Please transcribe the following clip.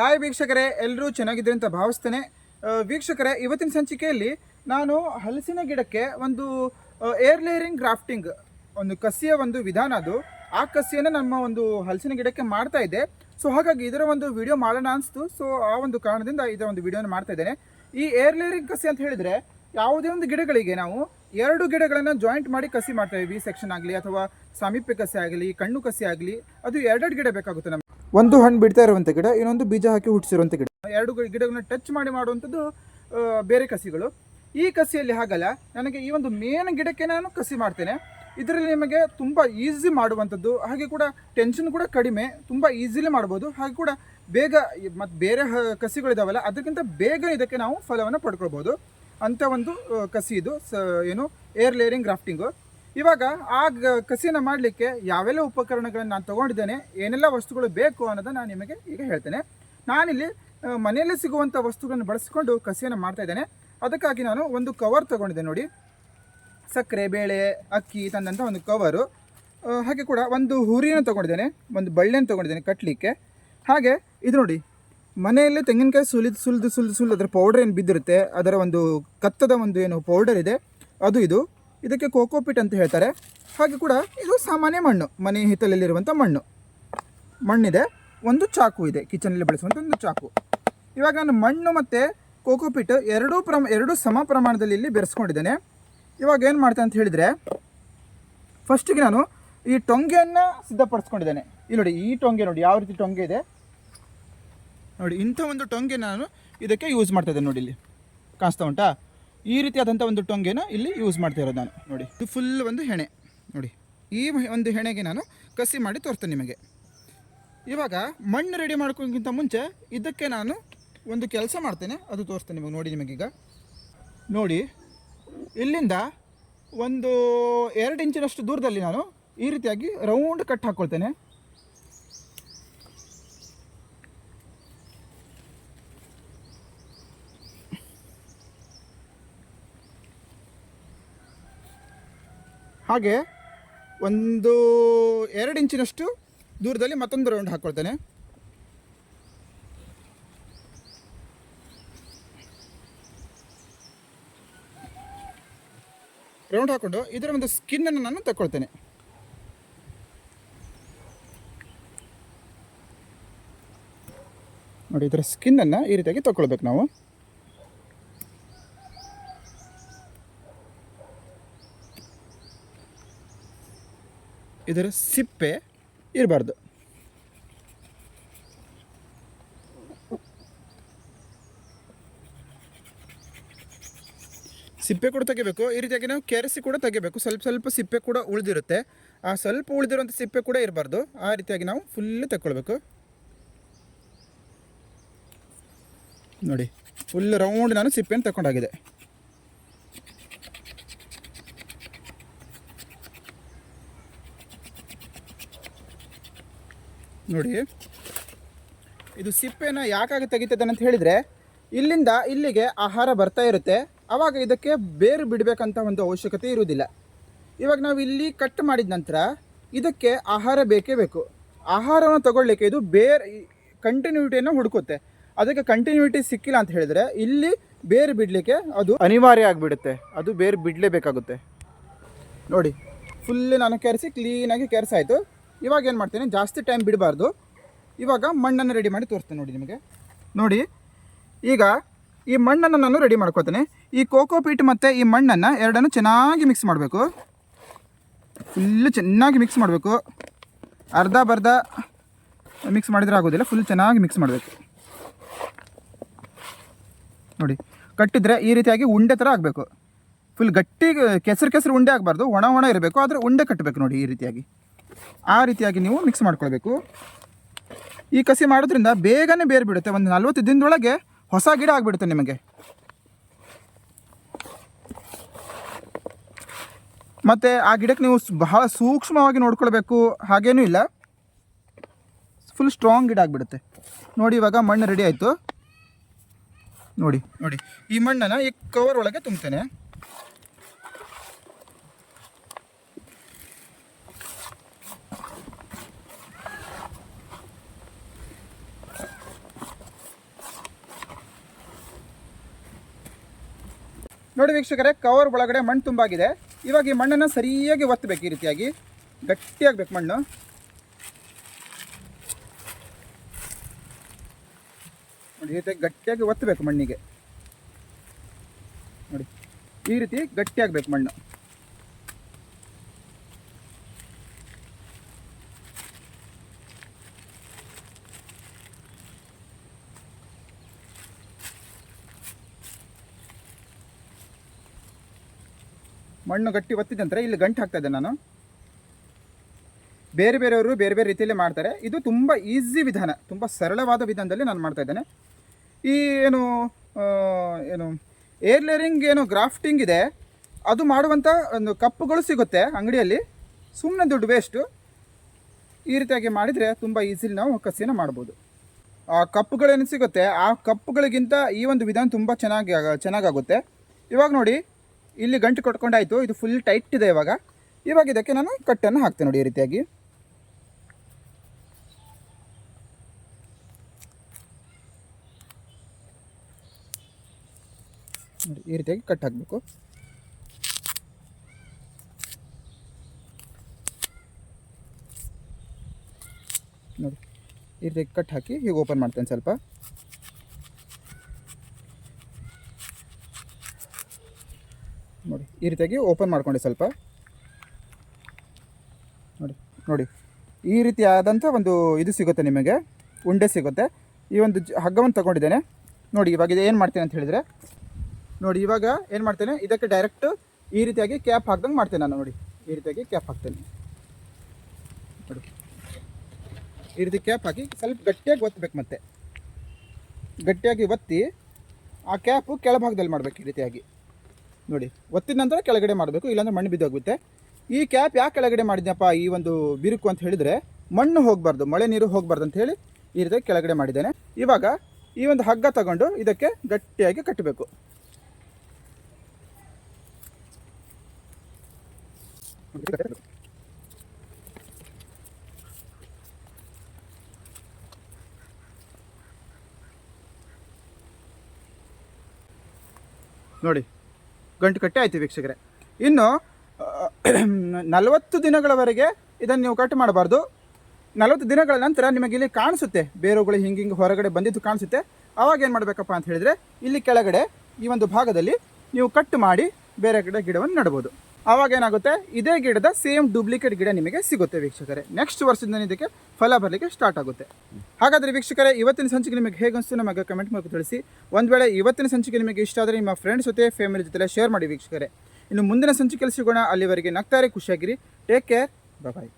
Hi ವೀಕ್ಷಕರೇ ಎಲ್ಲರೂ ಚೆನ್ನಾಗಿದ್ದೀರಿ ಅಂತ ಭಾವಿಸ್ತೇನೆ. ವೀಕ್ಷಕರೇ, ಇವತ್ತಿನ ಸಂಚಿಕೆಯಲ್ಲಿ ನಾನು ಹಲಸಿನ ಗಿಡಕ್ಕೆ ಒಂದು ಏರ್ ಲೇಯರಿಂಗ್ ಗ್ರಾಫ್ಟಿಂಗ್ ಒಂದು ಕಸಿಯ ಒಂದು ವಿಧಾನ ಅದು. ಆ ಕಸಿಯನ್ನು ನಮ್ಮ ಒಂದು ಹಲಸಿನ ಗಿಡಕ್ಕೆ ಮಾಡ್ತಾ ಇದ್ದೆ. ಸೊ ಹಾಗಾಗಿ ಇದರ ಒಂದು ವಿಡಿಯೋ ಮಾಡೋಣ ಅನಿಸ್ತು. ಸೊ ಆ ಒಂದು ಕಾರಣದಿಂದ ಇದರ ಒಂದು ವಿಡಿಯೋನ ಮಾಡ್ತಾ ಇದ್ದೇನೆ. ಈ ಏರ್ ಲೇಯರಿಂಗ್ ಕಸಿ ಅಂತ ಹೇಳಿದರೆ ಯಾವುದೇ ಒಂದು ಗಿಡಗಳಿಗೆ ನಾವು ಎರಡು ಗಿಡಗಳನ್ನು ಜಾಯಿಂಟ್ ಮಾಡಿ ಕಸಿ ಮಾಡ್ತೇವೆ. ವಿ ಸೆಕ್ಷನ್ ಆಗಲಿ ಅಥವಾ ಸಾಮೀಪ್ಯ ಕಸಿ ಆಗಲಿ, ಕಣ್ಣು ಕಸಿ ಆಗಲಿ, ಅದು ಎರಡೆರಡು ಗಿಡ ಬೇಕಾಗುತ್ತೆ ನಮಗೆ. ಒಂದು ಹಣ್ಣು ಬಿಡ್ತಾ ಇರುವಂಥ ಗಿಡ, ಇನ್ನೊಂದು ಬೀಜ ಹಾಕಿ ಹುಟ್ಟಿಸಿರುವಂಥ ಗಿಡ. ಎರಡು ಗಿಡಗಳನ್ನ ಟಚ್ ಮಾಡಿ ಮಾಡುವಂಥದ್ದು ಬೇರೆ ಕಸಿಗಳು. ಈ ಕಸಿಯಲ್ಲಿ ಹಾಗಲ್ಲ, ನನಗೆ ಈ ಒಂದು ಮೇನ್ ಗಿಡಕ್ಕೆ ನಾನು ಕಸಿ ಮಾಡ್ತೇನೆ. ಇದರಲ್ಲಿ ನಿಮಗೆ ತುಂಬ ಈಸಿ ಮಾಡುವಂಥದ್ದು, ಹಾಗೆ ಕೂಡ ಟೆನ್ಷನ್ ಕೂಡ ಕಡಿಮೆ, ತುಂಬ ಈಸಿಲಿ ಮಾಡ್ಬೋದು. ಹಾಗೆ ಕೂಡ ಬೇಗ ಮತ್ತು ಬೇರೆ ಕಸಿಗಳಿದಾವಲ್ಲ, ಅದಕ್ಕಿಂತ ಬೇಗ ಇದಕ್ಕೆ ನಾವು ಫಲವನ್ನು ಪಡ್ಕೊಳ್ಬೋದು. ಅಂಥ ಒಂದು ಕಸಿ ಇದು, ಸ, ಏನು ಏರ್ ಲೇಯರಿಂಗ್ ಗ್ರಾಫ್ಟಿಂಗು ಇವಾಗ ಆ ಕಸಿನ ಮಾಡಲಿಕ್ಕೆ ಯಾವೆಲ್ಲ ಉಪಕರಣಗಳನ್ನು ನಾನು ತೊಗೊಂಡಿದ್ದೇನೆ, ಏನೆಲ್ಲ ವಸ್ತುಗಳು ಬೇಕು ಅನ್ನೋದನ್ನು ನಾನು ನಿಮಗೆ ಈಗ ಹೇಳ್ತೇನೆ. ನಾನಿಲ್ಲಿ ಮನೆಯಲ್ಲೇ ಸಿಗುವಂಥ ವಸ್ತುಗಳನ್ನು ಬಳಸಿಕೊಂಡು ಕಸಿಯನ್ನು ಮಾಡ್ತಾ ಇದ್ದೇನೆ. ಅದಕ್ಕಾಗಿ ನಾನು ಒಂದು ಕವರ್ ತೊಗೊಂಡಿದ್ದೆ ನೋಡಿ. ಸಕ್ಕರೆ, ಬೇಳೆ, ಅಕ್ಕಿ ತಂದಂಥ ಒಂದು ಕವರು ಹಾಗೆ ಕೂಡ ಒಂದು ಹುರಿಯನ್ನು ತೊಗೊಂಡಿದ್ದೇನೆ, ಒಂದು ಬಳ್ಳಿಯನ್ನು ತೊಗೊಂಡಿದ್ದೇನೆ ಕಟ್ಟಲಿಕ್ಕೆ ಹಾಗೆ ಇದು ನೋಡಿ, ಮನೆಯಲ್ಲಿ ತೆಂಗಿನಕಾಯಿ ಸುಲಿದು ಸುಲಿದು ಸುಲಿದು ಸುಲಿದು ಅದರ ಪೌಡರ್ ಏನು ಬಿದ್ದಿರುತ್ತೆ, ಅದರ ಒಂದು ಕತ್ತದ ಒಂದು ಏನು ಪೌಡರ್ ಇದೆ, ಅದು ಇದು. ಇದಕ್ಕೆ ಕೋಕೋಪಿಟ್ ಅಂತ ಹೇಳ್ತಾರೆ. ಹಾಗೆ ಕೂಡ ಇದು ಸಾಮಾನ್ಯ ಮಣ್ಣು, ಮನೆ ಹಿತ್ತಲಲ್ಲಿರುವಂಥ ಮಣ್ಣು. ಮಣ್ಣಿದೆ, ಒಂದು ಚಾಕು ಇದೆ ಕಿಚನಲ್ಲಿ ಬಳಸುವಂಥ ಒಂದು ಚಾಕು. ಇವಾಗ ನಾನು ಮಣ್ಣು ಮತ್ತು ಕೋಕೋಪಿಟ್ ಎರಡೂ ಪ್ರಮ, ಎರಡೂ ಸಮ ಪ್ರಮಾಣದಲ್ಲಿ ಇಲ್ಲಿ ಬೆರೆಸ್ಕೊಂಡಿದ್ದೇನೆ. ಇವಾಗ ಏನು ಮಾಡ್ತೇನೆ ಅಂತ ಹೇಳಿದರೆ ಫಸ್ಟಿಗೆ ನಾನು ಈ ಟೊಂಗೆಯನ್ನು ಸಿದ್ಧಪಡಿಸ್ಕೊಂಡಿದ್ದೇನೆ. ಇಲ್ಲಿ ನೋಡಿ, ಈ ಟೊಂಗೆ ನೋಡಿ, ಯಾವ ರೀತಿ ಟೊಂಗೆ ಇದೆ. ನೋಡಿ, ಇಂಥ ಒಂದು ಟೊಂಗೆ ನಾನು ಇದಕ್ಕೆ ಯೂಸ್ ಮಾಡ್ತಾ ಇದ್ದೇನೆ ನೋಡಿ ಇಲ್ಲಿ. ಕಾಣಿಸ್ತಾ ಉಂಟಾ? ಈ ರೀತಿಯಾದಂಥ ಒಂದು ಟೊಂಗೆನ ಇಲ್ಲಿ ಯೂಸ್ ಮಾಡ್ತಾ ಇರೋದು ನಾನು. ನೋಡಿ, ಇದು ಫುಲ್ ಒಂದು ಹೆಣೆ. ನೋಡಿ, ಈ ಒಂದು ಹೆಣೆಗೆ ನಾನು ಕಸಿ ಮಾಡಿ ತೋರಿಸ್ತೇನೆ ನಿಮಗೆ. ಇವಾಗ ಮಣ್ಣು ರೆಡಿ ಮಾಡ್ಕೋಕ್ಕಿಂತ ಮುಂಚೆ ಇದಕ್ಕೆ ನಾನು ಒಂದು ಕೆಲಸ ಮಾಡ್ತೇನೆ. ಅದು ತೋರಿಸ್ತೇನೆ ನಿಮಗೆ. ನೋಡಿ ನಿಮಗೀಗ ನೋಡಿ, ಇಲ್ಲಿಂದ ಒಂದು ಎರಡು ಇಂಚಿನಷ್ಟು ದೂರದಲ್ಲಿ ನಾನು ಈ ರೀತಿಯಾಗಿ ರೌಂಡ್ ಕಟ್ ಹಾಕ್ಕೊಳ್ತೇನೆ ಹಾಗೆ ಒಂದು ಎರಡು ಇಂಚಿನಷ್ಟು ದೂರದಲ್ಲಿ ಮತ್ತೊಂದು ರೌಂಡ್ ಹಾಕ್ಕೊಳ್ತೇನೆ ರೌಂಡ್ ಹಾಕ್ಕೊಂಡು ಇದರ ಒಂದು ಸ್ಕಿನ್ನನ್ನು ನಾನು ತಗೊಳ್ತೇನೆ ನೋಡಿ, ಇದರ ಸ್ಕಿನ್ನನ್ನು ಈ ರೀತಿಯಾಗಿ ತಗೊಳ್ಬೇಕು ನಾವು. ಇದರ ಸಿಪ್ಪೆ ಇರಬಾರ್ದು. ಸಿಪ್ಪೆ ಕೂಡ ತೆಗಿಬೇಕು. ಈ ರೀತಿಯಾಗಿ ನಾವು ಕೆರೆಸಿ ಕೂಡ ತೆಗಿಬೇಕು. ಸ್ವಲ್ಪ ಸ್ವಲ್ಪ ಸಿಪ್ಪೆ ಕೂಡ ಉಳಿದಿರುತ್ತೆ. ಆ ಸ್ವಲ್ಪ ಉಳಿದಿರುವಂಥ ಸಿಪ್ಪೆ ಕೂಡ ಇರಬಾರ್ದು. ಆ ರೀತಿಯಾಗಿ ನಾವು ಫುಲ್ ತಗೊಳ್ಬೇಕು ನೋಡಿ ಫುಲ್ ರೌಂಡ್ ನಾನು ಸಿಪ್ಪೆಯನ್ನು ತಗೊಂಡಾಗಿದೆ ನೋಡಿ. ಇದು ಸಿಪ್ಪೆನ ಯಾಕಾಗಿ ತೆಗಿತದೆ ಅಂತ ಹೇಳಿದರೆ, ಇಲ್ಲಿಂದ ಇಲ್ಲಿಗೆ ಆಹಾರ ಬರ್ತಾ ಇರುತ್ತೆ. ಆವಾಗ ಇದಕ್ಕೆ ಬೇರು ಬಿಡಬೇಕಂತ ಒಂದು ಅವಶ್ಯಕತೆ ಇರುವುದಿಲ್ಲ. ಇವಾಗ ನಾವು ಇಲ್ಲಿ ಕಟ್ ಮಾಡಿದ ನಂತರ ಇದಕ್ಕೆ ಆಹಾರ ಬೇಕೇ ಬೇಕು. ಆಹಾರವನ್ನು ತಗೊಳ್ಳಿಕ್ಕೆ ಇದು ಬೇರೆ ಕಂಟಿನ್ಯೂಟಿಯನ್ನು ಹುಡುಕುತ್ತೆ. ಅದಕ್ಕೆ ಕಂಟಿನ್ಯೂಟಿ ಸಿಕ್ಕಿಲ್ಲ ಅಂತ ಹೇಳಿದರೆ ಇಲ್ಲಿ ಬೇರು ಬಿಡಲಿಕ್ಕೆ ಅದು ಅನಿವಾರ್ಯ ಆಗಿಬಿಡುತ್ತೆ. ಅದು ಬೇರು ಬಿಡಲೇಬೇಕಾಗುತ್ತೆ. ನೋಡಿ ಫುಲ್ ನಾನು ಕೆರೆಸಿ ಕ್ಲೀನಾಗಿ ಕೆರೆಸಾಯಿತು. ಇವಾಗ ಏನು ಮಾಡ್ತೀನಿ, ಜಾಸ್ತಿ ಟೈಮ್ ಬಿಡಬಾರ್ದು. ಇವಾಗ ಮಣ್ಣನ್ನು ರೆಡಿ ಮಾಡಿ ತೋರಿಸ್ತೇನೆ ನೋಡಿ ನಿಮಗೆ. ನೋಡಿ, ಈಗ ಈ ಮಣ್ಣನ್ನು ನಾನು ರೆಡಿ ಮಾಡ್ಕೋತೀನಿ ಈ ಕೋಕೋ ಪೀಟ್ ಮತ್ತು ಈ ಮಣ್ಣನ್ನು ಎರಡನ್ನು ಚೆನ್ನಾಗಿ ಮಿಕ್ಸ್ ಮಾಡಬೇಕು. ಫುಲ್ಲು ಚೆನ್ನಾಗಿ ಮಿಕ್ಸ್ ಮಾಡಬೇಕು. ಅರ್ಧ ಬರ್ಧ ಮಿಕ್ಸ್ ಮಾಡಿದರೆ ಆಗೋದಿಲ್ಲ ಫುಲ್ ಚೆನ್ನಾಗಿ ಮಿಕ್ಸ್ ಮಾಡಬೇಕು. ನೋಡಿ, ಕಟ್ಟಿದ್ರೆ ಈ ರೀತಿಯಾಗಿ ಉಂಡೆ ಥರ ಆಗಬೇಕು. ಫುಲ್ ಗಟ್ಟಿ, ಕೆಸರು ಕೆಸರು ಉಂಡೆ ಆಗಬಾರ್ದು, ಒಣ ಒಣ ಇರಬೇಕು, ಆದರೆ ಉಂಡೆ ಕಟ್ಟಬೇಕು ನೋಡಿ ಈ ರೀತಿಯಾಗಿ. ಆ ರೀತಿಯಾಗಿ ನೀವು ಮಿಕ್ಸ್ ಮಾಡ್ಕೊಳ್ಬೇಕು. ಈ ಕಸಿ ಮಾಡೋದ್ರಿಂದ ಬೇಗನೆ ಬೇರು ಬಿಡುತ್ತೆ ಒಂದು ನಲ್ವತ್ತು ದಿನದೊಳಗೆ ಹೊಸ ಗಿಡ ಆಗಿಬಿಡುತ್ತೆ ನಿಮಗೆ. ಮತ್ತು ಆ ಗಿಡಕ್ಕೆ ನೀವು ಬಹಳ ಸೂಕ್ಷ್ಮವಾಗಿ ನೋಡ್ಕೊಳ್ಬೇಕು. ಹಾಗೇನೂ ಇಲ್ಲ. ಫುಲ್ ಸ್ಟ್ರಾಂಗ್ ಗಿಡ ಆಗಿಬಿಡುತ್ತೆ. ನೋಡಿ, ಇವಾಗ ಮಣ್ಣು ರೆಡಿ ಆಯಿತು. ನೋಡಿ ನೋಡಿ. ಈ ಮಣ್ಣನ್ನು ಈ ಕವರ್ ಒಳಗೆ ತುಂಬ್ತೇನೆ. ನೋಡಿ ವೀಕ್ಷಕರೇ ಕವರ್ ಒಳಗಡೆ ಮಣ್ಣು ತುಂಬಾಗಿದೆ ಇವಾಗ ಈ ಮಣ್ಣನ್ನು ಸರಿಯಾಗಿ ಒತ್ತಬೇಕು ಈ ರೀತಿಯಾಗಿ. ಗಟ್ಟಿಯಾಗಬೇಕು ಮಣ್ಣು. ನೋಡಿ, ಈ ರೀತಿ ಗಟ್ಟಿಯಾಗಿ ಒತ್ತಬೇಕು ಮಣ್ಣಿಗೆ. ನೋಡಿ, ಈ ರೀತಿ ಗಟ್ಟಿಯಾಗಬೇಕು ಮಣ್ಣು. ಮಣ್ಣು ಗಟ್ಟಿ ಒತ್ತಿದ ನಂತರ ಇಲ್ಲಿ ಗಂಟು ಹಾಕ್ತಾ ಇದ್ದೆ ನಾನು. ಬೇರೆ ಬೇರೆಯವರು ಬೇರೆ ಬೇರೆ ರೀತಿಯಲ್ಲಿ ಮಾಡ್ತಾರೆ. ಇದು ತುಂಬ ಈಸಿ ವಿಧಾನ, ತುಂಬ ಸರಳವಾದ ವಿಧಾನದಲ್ಲಿ ನಾನು ಮಾಡ್ತಾ ಇದ್ದೇನೆ. ಈ ಏನು ಏನು ಏರ್ ಲೇರಿಂಗ್ ಏನು ಗ್ರಾಫ್ಟಿಂಗ್ ಇದೆ, ಅದು ಮಾಡುವಂಥ ಒಂದು ಕಪ್ಪುಗಳು ಸಿಗುತ್ತೆ ಅಂಗಡಿಯಲ್ಲಿ. ಸುಮ್ಮನೆ ದುಡ್ಡು ವೇಸ್ಟು ಈ ರೀತಿಯಾಗಿ ಮಾಡಿದರೆ ತುಂಬ ಈಸಿಲಿ ನಾವು ಕಸಿನ ಮಾಡ್ಬೋದು. ಆ ಕಪ್ಪುಗಳೇನು ಸಿಗುತ್ತೆ? ಆ ಕಪ್ಪುಗಳಿಗಿಂತ ಈ ಒಂದು ವಿಧಾನ ತುಂಬ ಚೆನ್ನಾಗಿ, ಚೆನ್ನಾಗಾಗುತ್ತೆ. ಇವಾಗ ನೋಡಿ ಇಲ್ಲಿ ಗಂಟು ಕೊಟ್ಕೊಂಡಾಯಿತು. ಇದು ಫುಲ್ ಟೈಟ್ ಇದೆ ಇವಾಗ. ಇವಾಗ ಇದಕ್ಕೆ ನಾನು ಕಟ್ಟನ್ನು ಹಾಕ್ತೇನೆ ನೋಡಿ ಈ ರೀತಿಯಾಗಿ. ಈ ರೀತಿಯಾಗಿ ಕಟ್ ಹಾಕಬೇಕು. ನೋಡಿ, ಈ ರೀತಿಯಾಗಿ ಕಟ್ ಹಾಕಿ ಹೀಗೆ ಓಪನ್ ಮಾಡ್ತೇನೆ ಸ್ವಲ್ಪ ನೋಡಿ ಈ ರೀತಿಯಾಗಿ ಓಪನ್ ಮಾಡ್ಕೊಂಡೆ ಸ್ವಲ್ಪ. ನೋಡಿ ನೋಡಿ. ಈ ರೀತಿಯಾದಂಥ ಒಂದು ಇದು ಸಿಗುತ್ತೆ ನಿಮಗೆ. ಉಂಡೆ ಸಿಗುತ್ತೆ. ಈ ಒಂದು ಹಗ್ಗವನ್ನು ತಗೊಂಡಿದ್ದೇನೆ. ನೋಡಿ, ಇವಾಗ ಇದು ಏನು ಮಾಡ್ತೇನೆ ಅಂತ ಹೇಳಿದರೆ, ನೋಡಿ, ಇವಾಗ ಏನು ಮಾಡ್ತೇನೆ, ಇದಕ್ಕೆ ಡೈರೆಕ್ಟ್ ಈ ರೀತಿಯಾಗಿ ಕ್ಯಾಪ್ ಹಾಕ್ದಂಗೆ ಮಾಡ್ತೇನೆ ನಾನು, ನೋಡಿ. ಈ ರೀತಿಯಾಗಿ ಕ್ಯಾಪ್ ಹಾಕ್ತೇನೆ. ನೋಡಿ. ಈ ರೀತಿ ಕ್ಯಾಪ್ ಹಾಕಿ ಸ್ವಲ್ಪ ಗಟ್ಟಿಯಾಗಿ ಒತ್ತಬೇಕು ಮತ್ತೆ. ಗಟ್ಟಿಯಾಗಿ ಒತ್ತಿ, ಆ ಕ್ಯಾಪು ಕೆಳಭಾಗದಲ್ಲಿ ಮಾಡಬೇಕು ಈ ರೀತಿಯಾಗಿ. ನೋಡಿ, ಒತ್ತಿದ ನಂತರ ಕೆಳಗಡೆ ಮಾಡಬೇಕು, ಇಲ್ಲಾಂದರೆ ಮಣ್ಣು ಬಿದ್ದೋಗುತ್ತೆ ಈ ಕ್ಯಾಪ್ ಯಾಕೆ ಕೆಳಗಡೆ ಮಾಡಿದ್ನಪ್ಪ ಈ ಒಂದು ಬಿರುಕು ಅಂತ ಹೇಳಿದರೆ, ಮಣ್ಣು ಹೋಗಬಾರ್ದು, ಮಳೆ ನೀರು ಹೋಗಬಾರ್ದು ಅಂತ ಹೇಳಿ ಈ ರೀತಿ ಕೆಳಗಡೆ ಮಾಡಿದ್ದೇನೆ. ಇವಾಗ ಈ ಒಂದು ಹಗ್ಗ ತಗೊಂಡು ಇದಕ್ಕೆ ಗಟ್ಟಿಯಾಗಿ ಕಟ್ಟಬೇಕು. ನೋಡಿ ಗಂಟು ಕಟ್ಟೆ ಆಯ್ತು ವೀಕ್ಷಕರೇ. ಇನ್ನು ನಲವತ್ತು ದಿನಗಳವರೆಗೆ ಇದನ್ನು ನೀವು ಕಟ್ ಮಾಡಬಾರ್ದು. ನಲವತ್ತು ದಿನಗಳ ನಂತರ ನಿಮಗೆ ಇಲ್ಲಿ ಕಾಣಿಸುತ್ತೆ. ಬೇರುಗಳು ಹಿಂಗೆ ಹಿಂಗೆ ಹೊರಗಡೆ ಬಂದಿದ್ದು ಕಾಣಿಸುತ್ತೆ. ಆವಾಗ ಏನು ಮಾಡಬೇಕಪ್ಪ ಅಂತ ಹೇಳಿದರೆ, ಇಲ್ಲಿ ಕೆಳಗಡೆ ಈ ಒಂದು ಭಾಗದಲ್ಲಿ ನೀವು ಕಟ್ ಮಾಡಿ ಬೇರೆ ಕಡೆ ಗಿಡವನ್ನು ನೆಡ್ಬೋದು ಆವಾಗ ಏನಾಗುತ್ತೆ? ಇದೇ ಗಿಡದ ಸೇಮ್ ಡೂಪ್ಲಿಕೇಟ್ ಗಿಡ ನಿಮಗೆ ಸಿಗುತ್ತೆ ವೀಕ್ಷಕರೇ. ನೆಕ್ಸ್ಟ್ ವರ್ಷದಿಂದ ಇದಕ್ಕೆ ಫಲ ಬರಲಿಕ್ಕೆ ಸ್ಟಾರ್ಟ್ ಆಗುತ್ತೆ. ಹಾಗಾದರೆ ವೀಕ್ಷಕರೇ, ಇವತ್ತಿನ ಸಂಚಿಕೆ ನಿಮಗೆ ಹೇಗೆ ಅನಿಸ್ತು ನಮಗೆ ಕಮೆಂಟ್ ಮೂಲಕ ತಿಳಿಸಿ. ಒಂದು ವೇಳೆ ಇವತ್ತಿನ ಸಂಚಿಕೆ ನಿಮಗೆ ಇಷ್ಟ ಆದರೆ ನಿಮ್ಮ ಫ್ರೆಂಡ್ಸ್ ಜೊತೆ ಫ್ಯಾಮಿಲಿ ಜೊತೆ ಶೇರ್ ಮಾಡಿ ವೀಕ್ಷಕರೇ. ಇನ್ನು ಮುಂದಿನ ಸಂಚಿಕೆಯಲ್ಲಿ ಸಿಗೋಣ. ಅಲ್ಲಿವರೆಗೆ ನಗ್ತಾರೆ ಖುಷಿಯಾಗಿರಿ. Take care bye